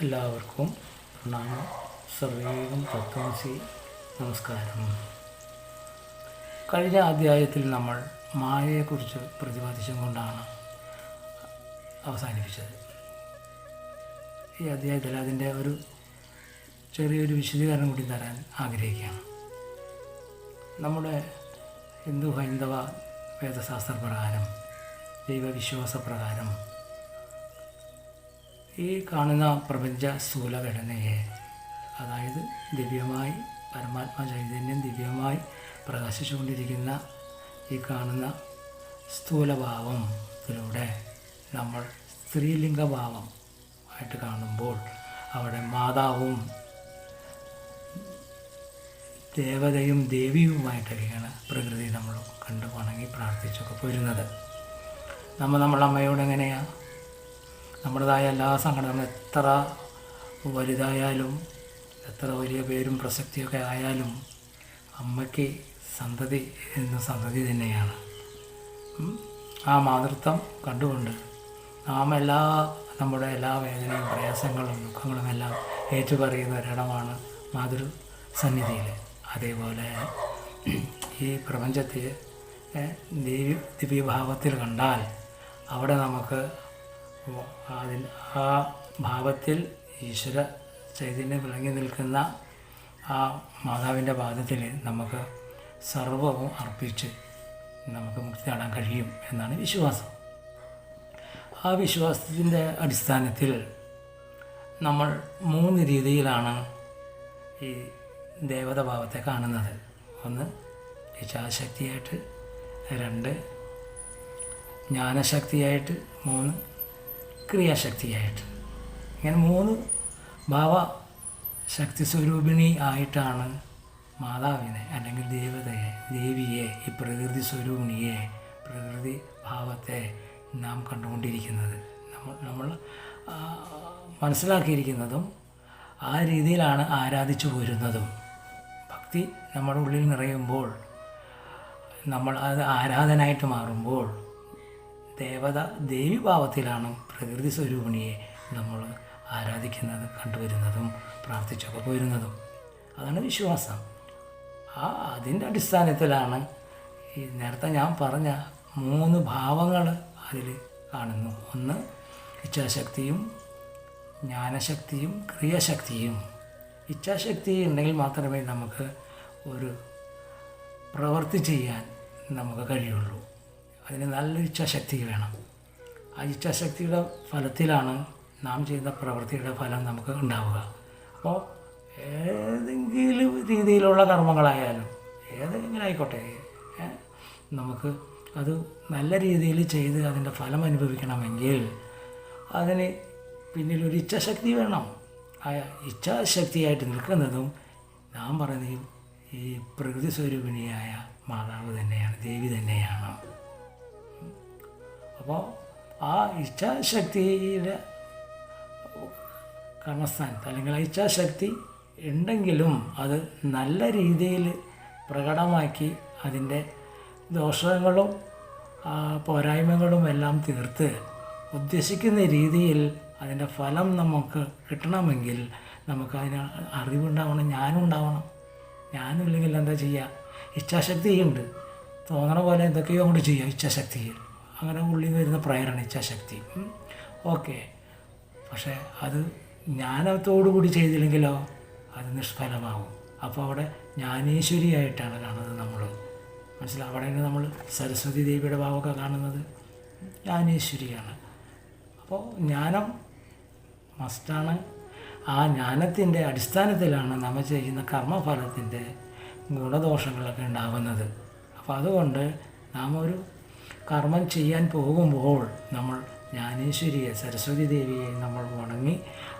എല്ലാവർക്കും പ്രണാമം. സർവേകം തത്വംസി നമസ്കാരം. കഴിഞ്ഞ അധ്യായത്തിൽ നമ്മൾ മായയെക്കുറിച്ച് പ്രതിപാദിച്ചും കൊണ്ടാണ് അവസാനിപ്പിച്ചത്. ഈ അധ്യായത്തിൽ അതിന്റെ ഒരു ചെറിയൊരു വിശദീകരണം കൂടി തരാൻ ആഗ്രഹിക്കുകയാണ്. നമ്മുടെ ഹിന്ദു ഹൈന്ദവ വേദശാസ്ത്ര പ്രകാരം ദൈവവിശ്വാസ പ്രകാരം ഈ കാണുന്ന പ്രപഞ്ച സ്ഥൂലഘടനയെ അതായത് ദിവ്യമായി പരമാത്മ ചൈതന്യം ദിവ്യമായി പ്രകാശിച്ചുകൊണ്ടിരിക്കുന്ന ഈ കാണുന്ന സ്ഥൂലഭാവത്തിലൂടെ നമ്മൾ സ്ത്രീലിംഗഭാവം ആയിട്ട് കാണുമ്പോൾ അവിടെ മാതാവും ദേവതയും ദേവിയുമായിട്ടൊക്കെയാണ് പ്രകൃതി നമ്മൾ കണ്ടു വണങ്ങി പ്രാർത്ഥിച്ചൊക്കെ പോരുന്നത് നമ്മൾ നമ്മളമ്മയോട് എങ്ങനെയാണ് നമ്മുടേതായ എല്ലാ സംഘടനകളും എത്ര വലുതായാലും എത്ര വലിയ പേരും പ്രസക്തിയൊക്കെ ആയാലും അമ്മയ്ക്ക് സന്തതി എന്ന സന്തതി തന്നെയാണ്. ആ മാതൃത്വം കണ്ടുകൊണ്ട് നാം എല്ലാ നമ്മുടെ എല്ലാ വേദനയും പ്രയാസങ്ങളും ദുഃഖങ്ങളും എല്ലാം ഏറ്റുപറയുന്ന ഒരിടമാണ് മാതൃ സന്നിധിയിൽ അതേപോലെ ഈ പ്രപഞ്ചത്തെ ദിവ്യഭാവത്തിൽ കണ്ടാൽ അവിടെ നമുക്ക് അതിന് ആ ഭാവത്തിൽ ഈശ്വര ചൈതന്യം വിളങ്ങി നിൽക്കുന്ന ആ മാതാവിന്റെ പാദത്തിൽ നമുക്ക് സർവവും അർപ്പിച്ച് നമുക്ക് മുക്തി നേടാൻ കഴിയും എന്നാണ് വിശ്വാസം. ആ വിശ്വാസത്തിന്റെ അടിസ്ഥാനത്തിൽ നമ്മൾ മൂന്ന് രീതിയിലാണ് ഈ ദേവതഭാവത്തെ കാണുന്നത്. ഒന്ന് ഇച്ഛാശക്തിയായിട്ട്. രണ്ട് ജ്ഞാനശക്തിയായിട്ട്. മൂന്ന് ക്രിയാശക്തിയായിട്ട്. ഇങ്ങനെ മൂന്ന് ഭാവ ശക്തി സ്വരൂപിണി ആയിട്ടാണ് മാതാവിനെ അല്ലെങ്കിൽ ദേവതയെ ദേവിയെ ഈ പ്രകൃതി സ്വരൂപിണിയെ പ്രകൃതി ഭാവത്തെ നാം കണ്ടുകൊണ്ടിരിക്കുന്നത്. നമ്മൾ നമ്മൾ മനസ്സിലാക്കിയിരിക്കുന്നതും ആ രീതിയിലാണ് ആരാധിച്ചു പോരുന്നതും. ഭക്തി നമ്മുടെ ഉള്ളിൽ നിറയുമ്പോൾ നമ്മൾ അത് ആരാധനായിട്ട് മാറുമ്പോൾ ദേവത ദേവിഭാവത്തിലാണ് പ്രകൃതി സ്വരൂപിണിയെ നമ്മൾ ആരാധിക്കുന്നത് കണ്ടുവരുന്നതും പ്രാർത്ഥിച്ചൊക്കെ പോരുന്നതും. അതാണ് വിശ്വാസം. ആ അതിന്റെ അടിസ്ഥാനത്തിലാണ് ഈ നേരത്തെ ഞാൻ പറഞ്ഞ മൂന്ന് ഭാവങ്ങൾ അതിൽ കാണുന്നു. ഒന്ന് ഇച്ഛാശക്തിയും ജ്ഞാനശക്തിയും ക്രിയാശക്തിയും. ഇച്ഛാശക്തി ഉണ്ടെങ്കിൽ മാത്രമേ നമുക്ക് ഒരു പ്രവൃത്തി ചെയ്യാൻ നമുക്ക് കഴിയുള്ളൂ. അതിന് നല്ലൊരു ഇച്ഛാശക്തി വേണം. ആ ഇച്ഛാശക്തിയുടെ ഫലത്തിലാണ് നാം ചെയ്യുന്ന പ്രവൃത്തിയുടെ ഫലം നമുക്ക് ഉണ്ടാവുക. അപ്പോൾ ഏതെങ്കിലും രീതിയിലുള്ള കർമ്മങ്ങളായാലും ഏതെങ്കിലും ആയിക്കോട്ടെ നമുക്ക് അത് നല്ല രീതിയിൽ ചെയ്ത് അതിന്റെ ഫലം അനുഭവിക്കണമെങ്കിൽ അതിന് പിന്നിൽ ഒരു ഇച്ഛാശക്തി വേണം. ആ ഇച്ഛാശക്തിയായിട്ട് നിൽക്കുന്നതും നാം പറയുന്ന ഈ പ്രകൃതി സ്വരൂപിണിയായ മാതാവ് തന്നെയാണ് ദേവി തന്നെയാണ്. അപ്പോൾ ആ ഇച്ഛാശക്തിയുടെ കർമ്മസ്ഥാനത്ത് അല്ലെങ്കിൽ ആ ഇച്ഛാശക്തി ഉണ്ടെങ്കിലും അത് നല്ല രീതിയിൽ പ്രകടമാക്കി അതിന്റെ ദോഷങ്ങളും പോരായ്മകളും എല്ലാം തീർത്ത് ഉദ്ദേശിക്കുന്ന രീതിയിൽ അതിന്റെ ഫലം നമുക്ക് കിട്ടണമെങ്കിൽ നമുക്കതിന് അറിവുണ്ടാവണം ഞാനുണ്ടാവണം. ഞാനില്ലെങ്കിൽ എന്താ ചെയ്യുക? ഇച്ഛാശക്തിയുണ്ട്. തോന്നണ പോലെ എന്തൊക്കെയോ കൊണ്ട് ചെയ്യുക ഇച്ഛാശക്തിയിൽ. അങ്ങനെ ഉള്ളിൽ വരുന്ന പ്രേരണ ഇച്ഛാശക്തി ഓക്കെ. പക്ഷേ അത് ജ്ഞാനത്തോടുകൂടി ചെയ്തില്ലെങ്കിലോ അത് നിഷ്ഫലമാവും. അപ്പോൾ അവിടെ ജ്ഞാനേശ്വരിയായിട്ടാണ് കാണുന്നത് നമ്മൾ. മനസ്സിലാവും അവിടെയാണ് നമ്മൾ സരസ്വതി ദേവിയുടെ ഭാവമൊക്കെ കാണുന്നത് ജ്ഞാനേശ്വരിയാണ്. അപ്പോൾ ജ്ഞാനം മസ്റ്റാണ്. ആ ജ്ഞാനത്തിന്റെ അടിസ്ഥാനത്തിലാണ് നമ്മൾ ചെയ്യുന്ന കർമ്മഫലത്തിന്റെ ഗുണദോഷങ്ങളൊക്കെ ഉണ്ടാവുന്നത് അപ്പോൾ അതുകൊണ്ട് നാം ഒരു കർമ്മം ചെയ്യാൻ പോകുമ്പോൾ നമ്മൾ ജ്ഞാനേശ്വരിയെ സരസ്വതി ദേവിയെ നമ്മൾ വണങ്ങി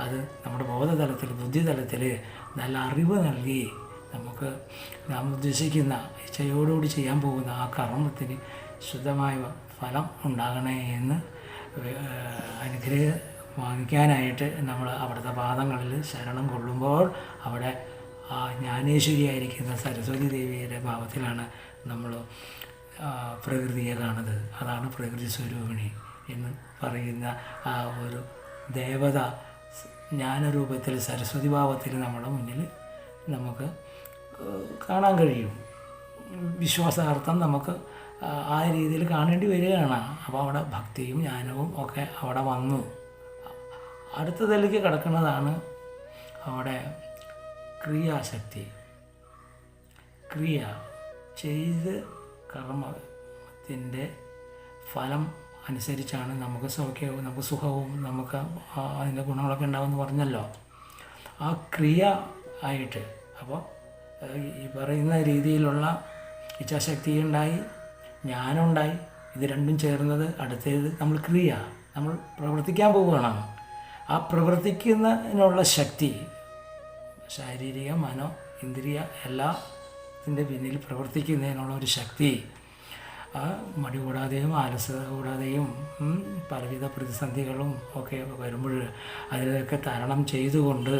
അത് നമ്മുടെ ബോധതലത്തിൽ ബുദ്ധിതലത്തിൽ നല്ല അറിവ് നൽകി നമുക്ക് നാം ഉദ്ദേശിക്കുന്ന ഇച്ഛയോടുകൂടി ചെയ്യാൻ പോകുന്ന ആ കർമ്മത്തിന് ശുദ്ധമായ ഫലം ഉണ്ടാകണേ എന്ന് അനുഗ്രഹ വാങ്ങിക്കാനായിട്ട് നമ്മൾ അവിടുത്തെ പാദങ്ങളിൽ ശരണം കൊള്ളുമ്പോൾ അവിടെ ആ ജ്ഞാനേശ്വരിയായിരിക്കുന്ന സരസ്വതി ദേവിയുടെ ഭാവത്തിലാണ് നമ്മൾ ആ, പ്രകൃതിയെ കാണുന്നത് അതാണ് പ്രകൃതി സ്വരൂപിണി എന്ന് പറയുന്ന ആ ഒരു ദേവത ജ്ഞാനരൂപത്തിൽ സരസ്വതി ഭാവത്തിൽ നമ്മുടെ മുന്നിൽ നമുക്ക് കാണാൻ കഴിയും. വിശ്വാസാർത്ഥം നമുക്ക് ആ രീതിയിൽ കാണേണ്ടി വരികയാണ്. അപ്പോൾ അവിടെ ഭക്തിയും ജ്ഞാനവും ഒക്കെ അവിടെ വന്നു. അടുത്തതിലേക്ക് കിടക്കുന്നതാണ് അവിടെ ക്രിയാശക്തി. ക്രിയ ചെയ്ത് കർമ്മത്തിന്റെ ഫലം അനുസരിച്ചാണ് നമുക്ക് സൗഖ്യവും നമുക്ക് സുഖവും നമുക്ക് അതിന്റെ ഗുണങ്ങളൊക്കെ ഉണ്ടാവുമെന്ന് പറഞ്ഞല്ലോ. ആ ക്രിയ ആയിട്ട് അപ്പോൾ ഈ പറയുന്ന രീതിയിലുള്ള ഇച്ഛാശക്തി ഉണ്ടായി ജ്ഞാനമുണ്ടായി ഇത് രണ്ടും ചേർന്നത് അടുത്തത് നമ്മൾ ക്രിയ നമ്മൾ പ്രവർത്തിക്കാൻ പോവുകയാണ്. ആ പ്രവർത്തിക്കുന്നതിനുള്ള ശക്തി ശാരീരിക മനോ ഇന്ദ്രിയ എല്ലാത്തിന്റെ പിന്നിൽ പ്രവർത്തിക്കുന്നതിനുള്ള ഒരു ശക്തി. മടി കൂടാതെയും ആലസ്യത കൂടാതെയും പലവിധ പ്രതിസന്ധികളും ഒക്കെ വരുമ്പോൾ അതിലൊക്കെ തരണം ചെയ്തുകൊണ്ട്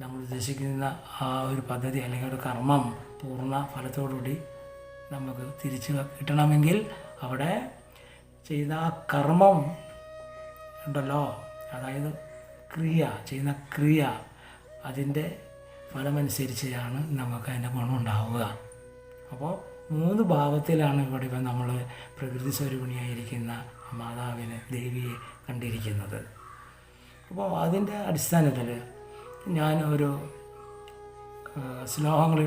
നമ്മൾ ഉദ്ദേശിക്കുന്ന ആ ഒരു പദ്ധതി അല്ലെങ്കിൽ ഒരു കർമ്മം പൂർണ ഫലത്തോടുകൂടി നമുക്ക് തിരിച്ചു കിട്ടണമെങ്കിൽ അവിടെ ചെയ്ത ആ കർമ്മം ഉണ്ടല്ലോ. അതായത് ക്രിയ ചെയ്യുന്ന ക്രിയ അതിന്റെ ഫലമനുസരിച്ചാണ് നമുക്ക് അതിന്റെ ഗുണം ഉണ്ടാവുക അപ്പോൾ മൂന്ന് ഭാവത്തിലാണ് ഇവിടെ ഇപ്പം നമ്മൾ പ്രകൃതി സ്വരൂപിണിയായിരിക്കുന്ന മാതാവിനെ ദേവിയെ കണ്ടിരിക്കുന്നത്. അപ്പോൾ അതിന്റെ അടിസ്ഥാനത്തിൽ ഞാൻ ഒരു ശ്ലോകങ്ങൾ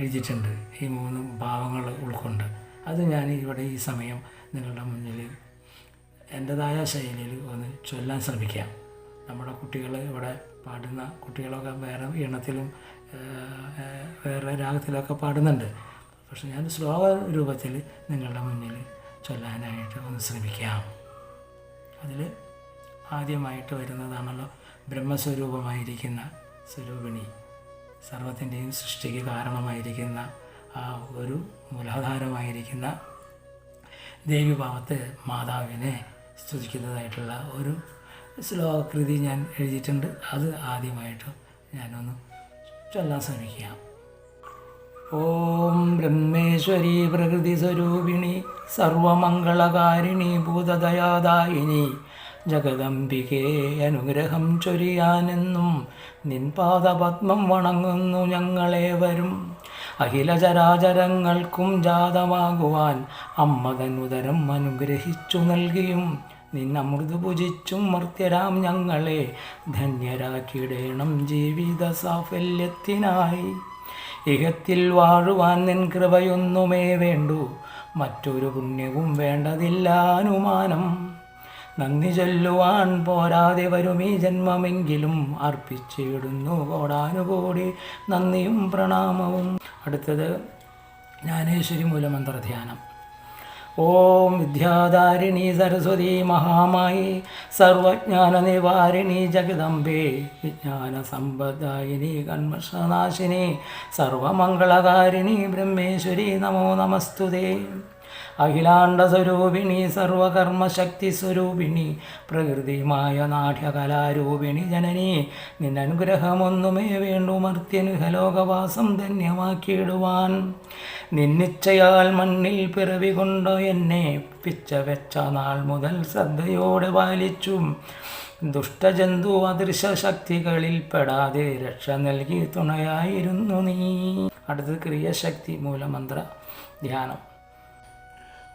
എഴുതിയിട്ടുണ്ട്. ഈ മൂന്ന് ഭാവങ്ങൾ ഉൾക്കൊണ്ട്. അത് ഞാൻ ഇവിടെ ഈ സമയം നിങ്ങളുടെ മുന്നിൽ എന്റെതായ ശൈലിയിൽ ഒന്ന് ചൊല്ലാൻ ശ്രമിക്കാം. നമ്മുടെ കുട്ടികൾ ഇവിടെ പാടുന്ന കുട്ടികളൊക്കെ വേറെ ഈണത്തിലും വേറെ രാഗത്തിലൊക്കെ പാടുന്നുണ്ട്. പക്ഷെ ഞാൻ ശ്ലോക രൂപത്തിൽ നിങ്ങളുടെ മുന്നിൽ ചൊല്ലാനായിട്ട് ഒന്ന് ശ്രമിക്കാം. അതിൽ ആദ്യമായിട്ട് വരുന്നതാണല്ലോ ബ്രഹ്മസ്വരൂപമായിരിക്കുന്ന സ്വരൂപിണി. സർവത്തിന്റെയും സൃഷ്ടിക്ക് കാരണമായിരിക്കുന്ന ആ ഒരു മൂലാധാരമായിരിക്കുന്ന ദേവിഭാവത്തെ മാതാവിനെ സ്തുതിക്കുന്നതായിട്ടുള്ള ഒരു ശ്ലോകകൃതി ഞാൻ എഴുതിയിട്ടുണ്ട്. അത് ആദ്യമായിട്ട് ഞാനൊന്ന് ചൊല്ലാൻ ശ്രമിക്കാം. ഓം ബ്രഹ്മേശ്വരി പ്രകൃതി സ്വരൂപിണി സർവമംഗളകാരിണി ഭൂതദയാദായിനി ജഗദംബികേ അനുഗ്രഹം ചൊരിയാനെന്നും നിൻ പാദപത്മം വണങ്ങുന്നു ഞങ്ങളേവരും. അഖിലചരാചരങ്ങൾക്കും ജാതമാകുവാൻ അമ്മതൻ ഉദരം അനുഗ്രഹിച്ചു നൽകിയും നിന്നമൃദു പൂജിച്ചും മർത്യരാം ഞങ്ങളെ ധന്യരാക്കിയിടേണം ജീവിത സാഫല്യത്തിനായി ഇഹത്തിൽ വാഴുവാൻ നിൻ കൃപയൊന്നുമേ വേണ്ടു. മറ്റൊരു പുണ്യവും വേണ്ടതില്ല അനുമാനം. നന്ദി ചൊല്ലുവാൻ പോരാതെ വരും ഈ ജന്മമെങ്കിലും അർപ്പിച്ചിടുന്നു കോടാനുകൂടി നന്ദിയും പ്രണാമവും. അടുത്തത് ജ്ഞാനേശ്വരി മൂലമന്ത്രധ്യാനം. ഓം വിദ്യാധാരിണി സരസ്വതി മഹാമായി സർവജ്ഞാന നിവാരിണി ജഗദംബേ വിജ്ഞാന സമ്പദായിനി കന്മഷനാശിനി സർവമംഗളകാരിണി ബ്രഹ്മേശ്വരി നമോ നമസ്തുതേ. അഖിലാണ്ടസ്വരൂപിണി സർവകർമ്മശക്തി സ്വരൂപിണി പ്രകൃതിമായ നാട്യകലാരൂപിണി ജനനി നിന്നനുഗ്രഹമൊന്നുമേ വേണ്ടു മർത്യനുഹലോകവാസം ധന്യമാക്കിയിടുവാൻ. നിന്നിച്ചയാൽ മണ്ണിൽ പിറവി കൊണ്ടോ എന്നെ പിച്ച വെച്ച നാൾ മുതൽ ശ്രദ്ധയോടെ പാലിച്ചു. ദുഷ്ടജന്തു അദൃശ്യ ശക്തികളിൽ പെടാതെ രക്ഷ നൽകി തുണയായിരുന്നു നീ. അടുത്തത് ക്രിയശക്തി മൂലമന്ത്ര ധ്യാനം.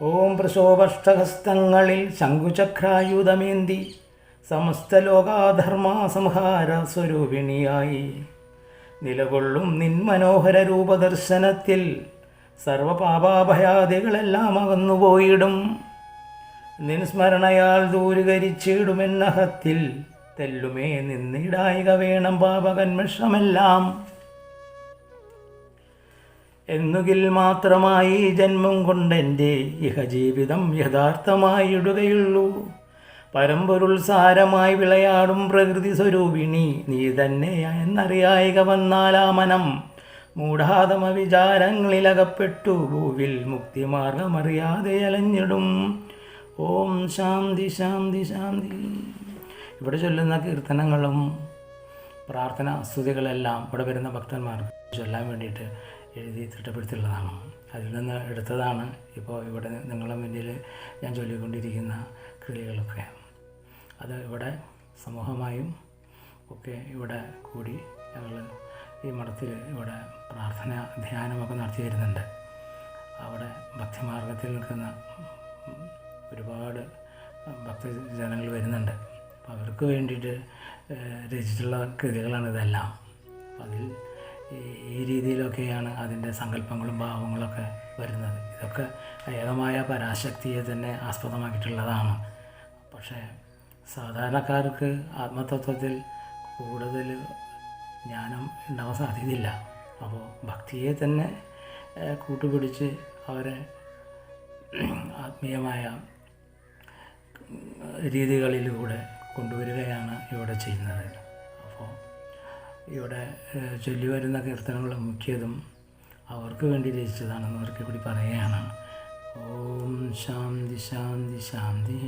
ഓം പ്രശോഭഷ്ടഹസ്തങ്ങളിൽ ശംഖുചക്രായുധമേന്തി സമസ്ത ലോകാധർമാസംഹാര സ്വരൂപിണിയായി. നിലകൊള്ളും നിൻ മനോഹര രൂപദർശനത്തിൽ സർവപാപാഭയാദികളെല്ലാം അകന്നുപോയിടും. നിൻ സ്മരണയാൽ ദൂരീകരിച്ചിടുമെന്നഹത്തിൽ തെല്ലുമേ നിന്നിടായിക വേണം പാപകന്മഷമെല്ലാം. എന്നുകിൽ മാത്രമായി ജന്മം കൊണ്ടെന്റെ ഇഹജീവിതം യഥാർത്ഥമായിടുകയുള്ളൂ പരമ്പൊരുൾ സാരമായി വിളയാടും പ്രകൃതി സ്വരൂപിണി നീ തന്നെ എന്നറിയായിക വന്നാലാ മനം മൂഢാതമ വിചാരങ്ങളിലകപ്പെട്ടു ഭൂവിൽ മുക്തിമാർഗമറിയാതെ അലഞ്ഞിടും. ഓം ശാന്തി ശാന്തി ശാന്തി. ഇവിടെ ചൊല്ലുന്ന കീർത്തനങ്ങളും പ്രാർത്ഥന സ്തുതികളെല്ലാം ഇവിടെ വരുന്ന ഭക്തന്മാർക്ക് ചൊല്ലാൻ വേണ്ടിയിട്ട് എഴുതി തിട്ടപ്പെടുത്തിയുള്ളതാണ്. അതിൽ നിന്ന് എടുത്തതാണ് ഇപ്പോൾ ഇവിടെ നിങ്ങളുടെ മുന്നിൽ ഞാൻ ചൊല്ലിക്കൊണ്ടിരിക്കുന്ന കൃതികളൊക്കെ. അത് ഇവിടെ സമൂഹമായും ഒക്കെ ഇവിടെ കൂടി ഞങ്ങൾ ഈ മഠത്തിൽ ഇവിടെ പ്രാർത്ഥന ധ്യാനമൊക്കെ നടത്തി വരുന്നുണ്ട്. അവിടെ ഭക്തിമാർഗത്തിൽ നിൽക്കുന്ന ഒരുപാട് ഭക്തജനങ്ങൾ വരുന്നുണ്ട്. അപ്പോൾ അവർക്ക് വേണ്ടിയിട്ട് രചിച്ചിട്ടുള്ള കൃതികളാണ് ഇതെല്ലാം. അതിൽ ഈ രീതിയിലൊക്കെയാണ് അതിന്റെ സങ്കല്പങ്ങളും ഭാവങ്ങളൊക്കെ വരുന്നത്. ഇതൊക്കെ ഏകമായ പരാശക്തിയെ തന്നെ ആസ്പദമാക്കിയിട്ടുള്ളതാണ്. പക്ഷേ സാധാരണക്കാർക്ക് ആത്മതത്വത്തിൽ കൂടുതൽ ജ്ഞാനം ഉണ്ടാവാൻ സാധ്യതയില്ല. അപ്പോൾ ഭക്തിയെ തന്നെ കൂട്ടുപിടിച്ച് അവരെ ആത്മീയമായ രീതികളിലൂടെ കൊണ്ടുവരികയാണ് ഇവിടെ ചെയ്യുന്നത്. അപ്പോൾ ഇവിടെ ചൊല്ലി വരുന്ന കീർത്തനങ്ങൾ മുഖ്യതും അവർക്ക് വേണ്ടി രചിച്ചതാണെന്ന് അവർക്ക് കൂടി പറയുകയാണ്. ഓം ശാന്തി ശാന്തി ശാന്തി.